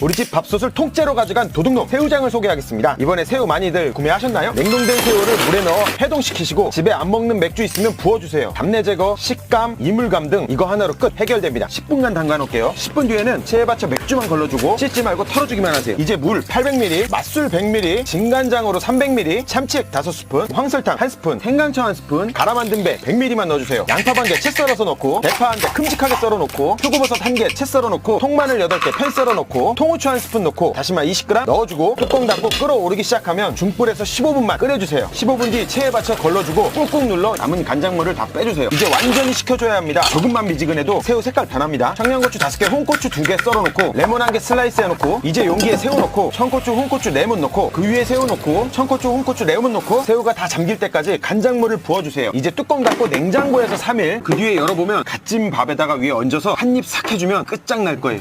우리 집 밥솥을 통째로 가져간 도둑놈 새우장을 소개하겠습니다. 이번에 새우 많이들 구매하셨나요? 냉동된 새우를 물에 넣어 해동시키시고 집에 안 먹는 맥주 있으면 부어주세요. 담내 제거, 식감, 이물감 등 이거 하나로 끝 해결됩니다. 10분간 담가 놓을게요. 10분 뒤에는 체에 받쳐 맥주만 걸러주고 씻지 말고 털어주기만 하세요. 이제 물 800ml, 맛술 100ml, 진간장으로 300ml, 참치액 5스푼, 황설탕 1스푼, 생강초 1스푼, 갈아 만든 배 100ml만 넣어주세요. 양파 반 개 채 썰어서 넣고 대파 한 개 큼직하게 썰어 놓고 표고버섯 한 개 채 썰어 놓고 통마늘 8개 펜 썰어 놓고 통후추 한 스푼 넣고 다시마 20g 넣어주고 뚜껑 닫고 끓어오르기 시작하면 중불에서 15분만 끓여주세요. 15분 뒤 체에 받쳐 걸러주고 꾹꾹 눌러 남은 간장물을 다 빼주세요. 이제 완전히 식혀줘야 합니다. 조금만 미지근해도 새우 색깔 변합니다. 청양고추 5개, 홍고추 2개 썰어 놓고 레몬 한개 슬라이스 해놓고 이제 용기에 새우 넣고 청고추, 홍고추, 레몬 넣고 그 위에 새우 넣고 청고추, 홍고추, 레몬 넣고 새우가 다 잠길 때까지 간장물을 부어주세요. 이제 뚜껑 닫고 냉장고에서 3일 그 뒤에 열어보면 갓찜 밥에다가 위에 얹어서 한 입 싹 해주면 끝장날 거예요.